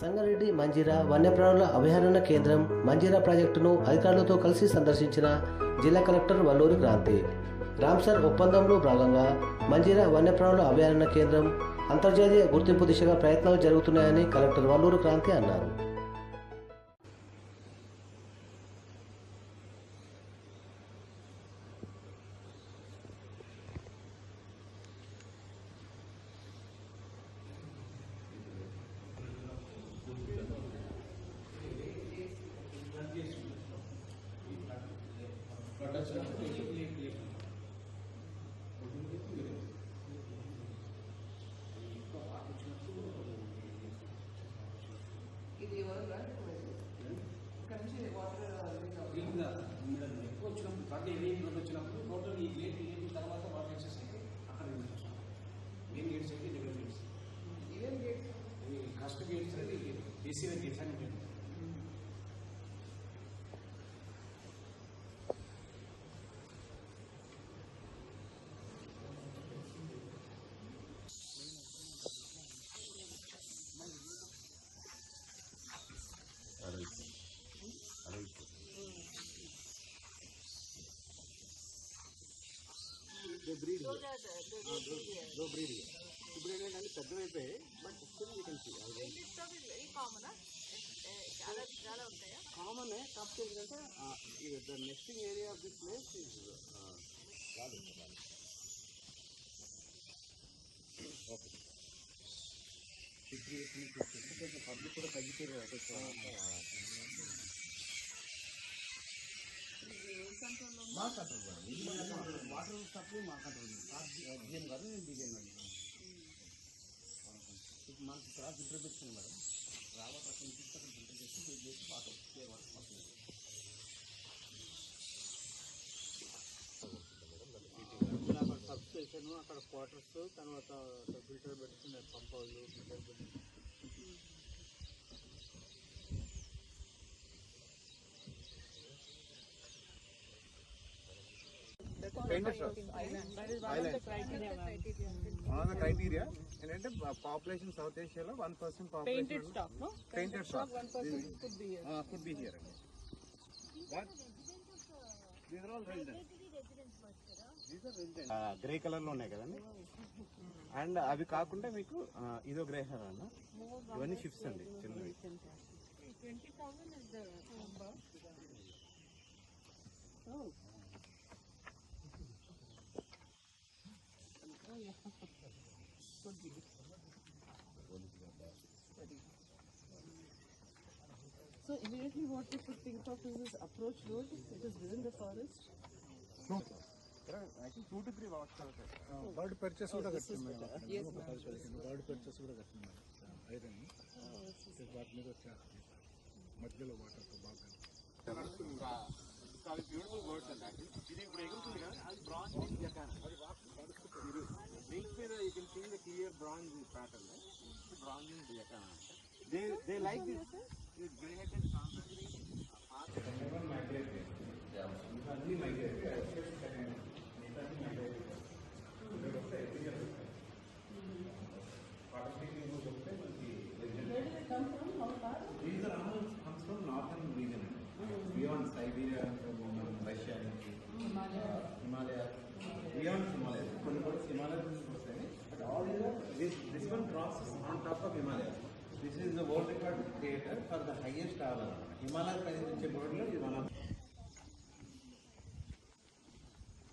సంగారెడ్డి మంజీరా వన్యప్రాణుల అభయారణ్య కేంద్రం మంజీరా ప్రాజెక్టును అధికారులతో కలిసి సందర్శించిన జిల్లా కలెక్టర్ వల్లూరి క్రాంతి. రామ్సర్ ఒప్పందంలో భాగంగా మంజీరా వన్యప్రాణుల అభయారణ్య కేంద్రం అంతర్జాతీయ గుర్తింపు దిశగా ప్రయత్నాలు జరుగుతున్నాయని కలెక్టర్ వల్లూరు క్రాంతి అన్నారు. నుంచి వాటర్ క్లీన్గా ఉండడం ఎక్కువ వచ్చినప్పుడు ఇంట్లోకి వచ్చినప్పుడు టోటల్ ఈ గేట్ లేపిన తర్వాత వాటర్ అయితే అక్కడ నుంచి మెయిన్ గేట్స్ అయితే డెవలప్ గేట్స్ ఇవేం గేట్స్ కస్ట్ గేట్స్ అనేది బీసీఆర్ గేట్స్ అని ఉంటాయి ఇప్పుడు ఏంటంటే పెద్దవైపోయాయి but still you can see common? కాకపోతే ఏంటంటే the existing area of this place is okay కొంచెం పబ్లిక్ కూడా తగ్గిపోయారు. మా కంట్రోల్ వాటర్ సప్లై మా కంట్రోల్ డిజైన్ గారు నేను డిజైన్ ఇప్పుడు మనకి ఇక్కడ ఫిల్టర్ పెట్టుకుని మేడం రావట్ అక్కడ నుంచి అక్కడ ఫిల్టర్ చేసి ఫిల్ చేసి వాటర్ వాటర్ వస్తుంది అక్కడ సబ్ స్టేషన్ అక్కడ క్వార్టర్స్ తర్వాత ఫిల్టర్ పెట్టుకునే పంప్ హౌస్ ఫిల్టర్ పెట్టి Criteria. ఏంటంటే population south ఏషియాలో one percent population painted shop could be here అండి గ్రే కలర్లో ఉన్నాయి కదండి. అండ్ అవి కాకుండా మీకు ఇదో గ్రే కలర్ అన్న. ఇవన్నీ షిఫ్ట్స్ అండి చిన్నవి. So immediately what we should think of is this approach road. It is within the forest. Two to three hours bird purchase కూడా కట్టింది మేడం Yes, బర్డ్ పర్చేస్ కూడా కట్టింది మేడం ఐరన్ వాటి మీద వచ్చేస్తుంది మధ్యలో వాటర్తో బాగా బ్యూటిఫుల్ వర్డ్స్ అండి ఇది ఇప్పుడు ఎగురుతుంది కదా అది బ్రాంజ్ వింగ్స్ మీద you can bronze pattern, right? It's. They, they like this, this grey-headed Where did it come from? How far? These are Raman comes from northern region. Mm. Beyond Siberia, Russia. Himalaya. Uh, Himalaya. Beyond Himalaya. Himalaya all this this one crosses on top of Himalayas. This is the world record creator for the highest tower. Himalaya Peninsula is one of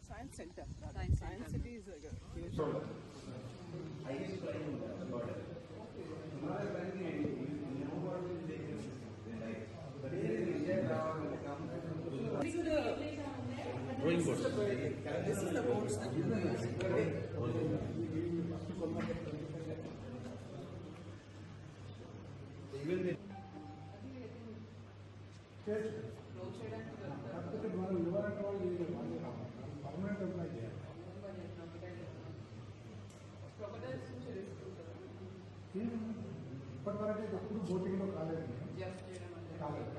Science Center. Science, Science City is a huge. Highest tower in the. Himalaya is. But India. This is the boat. This is the boat. even the కాకపోతే మనం ఎవరంటే వాళ్ళు ఇది permanent apply చేయాలి Crocodiles నుంచి తీసుకుంటారు. ఇప్పటి వరకు అయితే ఎప్పుడు బోటింగ్లో కాలేదు Just చేయడం అంటే. కాలేదు